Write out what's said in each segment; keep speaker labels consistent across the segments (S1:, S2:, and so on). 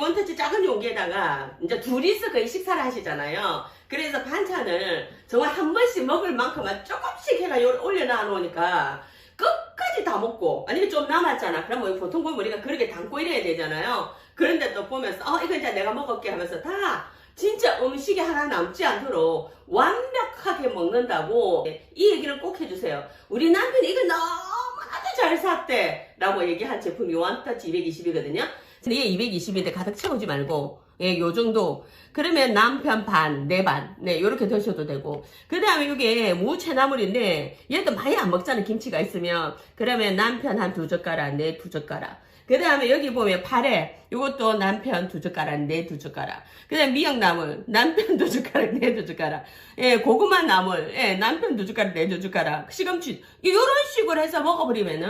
S1: 원터치 작은 용기에다가 이제 둘이서 거의 식사를 하시잖아요. 그래서 반찬을 정말 한 번씩 먹을 만큼만 조금씩 해가 요- 올려놔 놓으니까 끝까지 다 먹고 아니면 좀 남았잖아. 그러면 보통 보면 우리가 그렇게 담고 이래야 되잖아요. 그런데 또 보면서 어 이거 이제 내가 먹을게 하면서 다 진짜 음식이 하나 남지 않도록 완벽하게 먹는다고 이 얘기를 꼭 해주세요. 우리 남편이 이거 너무나도 잘 샀대 라고 얘기한 제품이 원터치 220이거든요. 이게 220인데 가득 채우지 말고 예, 요 정도. 그러면 남편 반, 내 반. 네, 요렇게 드셔도 되고. 그 다음에 이게 무채나물인데, 얘도 많이 안 먹잖아, 김치가 있으면. 그러면 남편 한 두 젓가락, 내 두 젓가락. 그 다음에 여기 보면 파래. 요것도 남편 두 젓가락, 내 두 젓가락. 그 다음에 미역나물. 남편 두 젓가락, 내 두 젓가락. 예, 고구마 나물. 예, 남편 두 젓가락, 내 두 젓가락. 시금치. 요런 식으로 해서 먹어버리면은,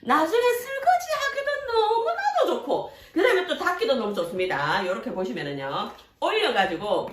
S1: 나중에 설거지 하기도 너무나도 좋고, 그 다음에 또 닦기도 너무 좋습니다. 이렇게 보시면은요. 올려가지고,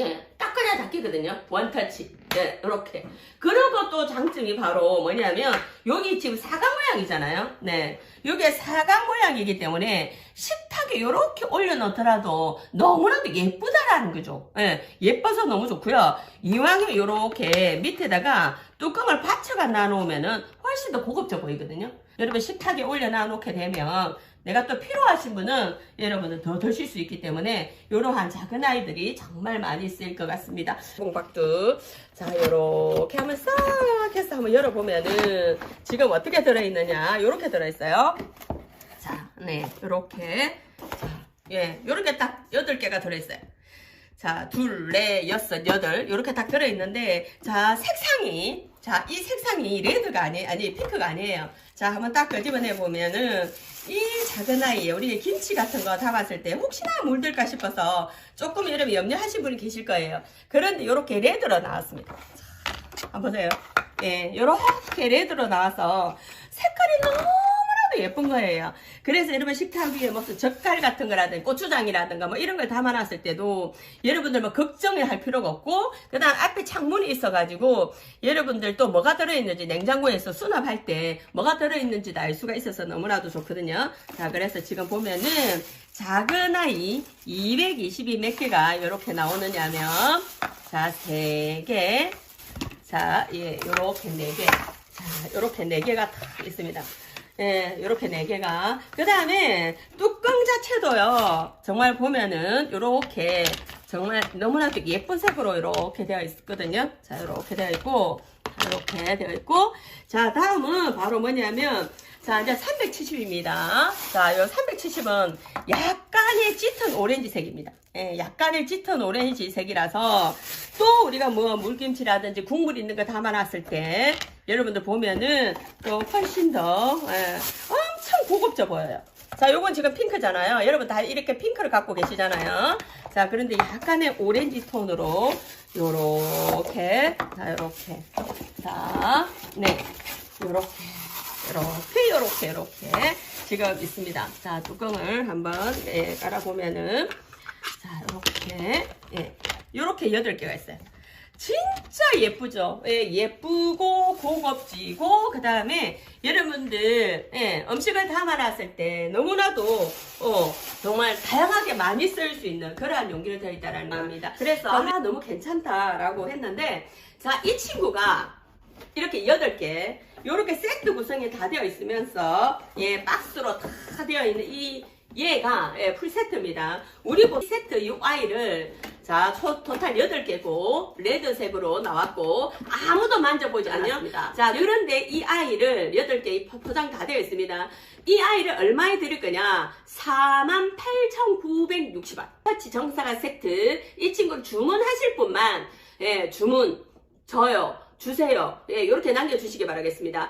S1: 예, 딱 그냥 닦이거든요. 원터치. 예, 이렇게. 그리고 또 장점이 바로 뭐냐면, 여기 지금 사각 모양이잖아요. 네. 요게 사각 모양이기 때문에, 식탁에 이렇게 올려놓더라도 너무나도 예쁘다라는 거죠. 예, 예뻐서 너무 좋고요. 이왕이면 이렇게 밑에다가 뚜껑을 받쳐가 놔놓으면은 훨씬 더 고급져 보이거든요. 여러분 식탁에 올려놔 놓게 되면 내가 또 필요하신 분은 여러분은 더 드실 수 있기 때문에 이러한 작은 아이들이 정말 많이 쓰일 것 같습니다. 봉박도 자 이렇게 하면 싹 해서 한번 열어보면은 지금 어떻게 들어있느냐 이렇게 들어있어요. 자, 네, 요렇게. 자, 예, 요렇게 딱 여덟 개가 들어있어요. 자, 둘, 넷, 여섯, 여덟. 요렇게 딱 들어있는데, 자, 색상이, 자, 이 색상이 레드가 아니, 아니, 핑크가 아니에요. 자, 한번 딱 끄집어내 보면은, 이 작은 아이에 우리 김치 같은 거 담았을 때 혹시나 물들까 싶어서 조금 여러분 염려하신 분이 계실 거예요. 그런데 요렇게 레드로 나왔습니다. 자, 한번 보세요. 예, 요렇게 레드로 나와서 색깔이 너무 나도 예쁜 거예요. 그래서 여러분 식탁 위에 무슨 젓갈 같은 거라든가 고추장이라든가 뭐 이런 걸 담아놨을 때도 여러분들 뭐 걱정을 할 필요가 없고 그 다음 앞에 창문이 있어가지고 여러분들 또 뭐가 들어있는지 냉장고에서 수납할 때 뭐가 들어있는지도 알 수가 있어서 너무나도 좋거든요. 자 그래서 지금 보면은 작은 아이 220이 몇 개가 이렇게 나오느냐면 자 3개 자, 예, 요렇게 네 개. 자, 요렇게 네 개가 다 있습니다. 예, 요렇게 네 개가. 그 다음에 뚜껑 자체도요, 정말 보면은 요렇게 정말 너무나도 예쁜 색으로 이렇게 되어 있거든요. 자, 요렇게 되어 있고, 이렇게 되어 있고, 자, 다음은 바로 뭐냐면, 자, 이제 370입니다. 자, 요 370은 약간의 짙은 오렌지색입니다. 예, 약간의 짙은 오렌지색이라서 또 우리가 뭐 물김치라든지 국물 있는 거 담아놨을 때 여러분들 보면은 또 훨씬 더 예, 엄청 고급져 보여요. 자, 요건 지금 핑크잖아요. 여러분 다 이렇게 핑크를 갖고 계시잖아요. 자, 그런데 약간의 오렌지 톤으로 요렇게 자, 요렇게 자, 네, 요렇게 이렇게 이렇게 이렇게 지금 있습니다. 자 뚜껑을 한번 예, 깔아보면은 자 이렇게 예, 이렇게 여덟 개가 있어요. 진짜 예쁘죠? 예, 예쁘고 고급지고 그 다음에 여러분들 예, 음식을 담아놨을 때 너무나도 어, 정말 다양하게 많이 쓸 수 있는 그러한 용기를 되어 있다는 겁니다. 그래서 아, 너무 괜찮다라고 했는데 자 이 친구가 이렇게 8개 이렇게 세트 구성이 다 되어 있으면서 예 박스로 다 되어 있는 이 얘가 예, 풀세트입니다. 우리 보 세트 UI를 자 초, 토탈 8개고 레드색으로 나왔고 아무도 만져보지 않았습니다. 자 그런데 이 아이를 8개 포장 다 되어 있습니다. 이 아이를 얼마에 드릴 거냐 48,960원 터치 정사가 세트 이 친구를 주문하실 분만 예, 주문 저요 주세요. 예, 이렇게 남겨주시기 바라겠습니다.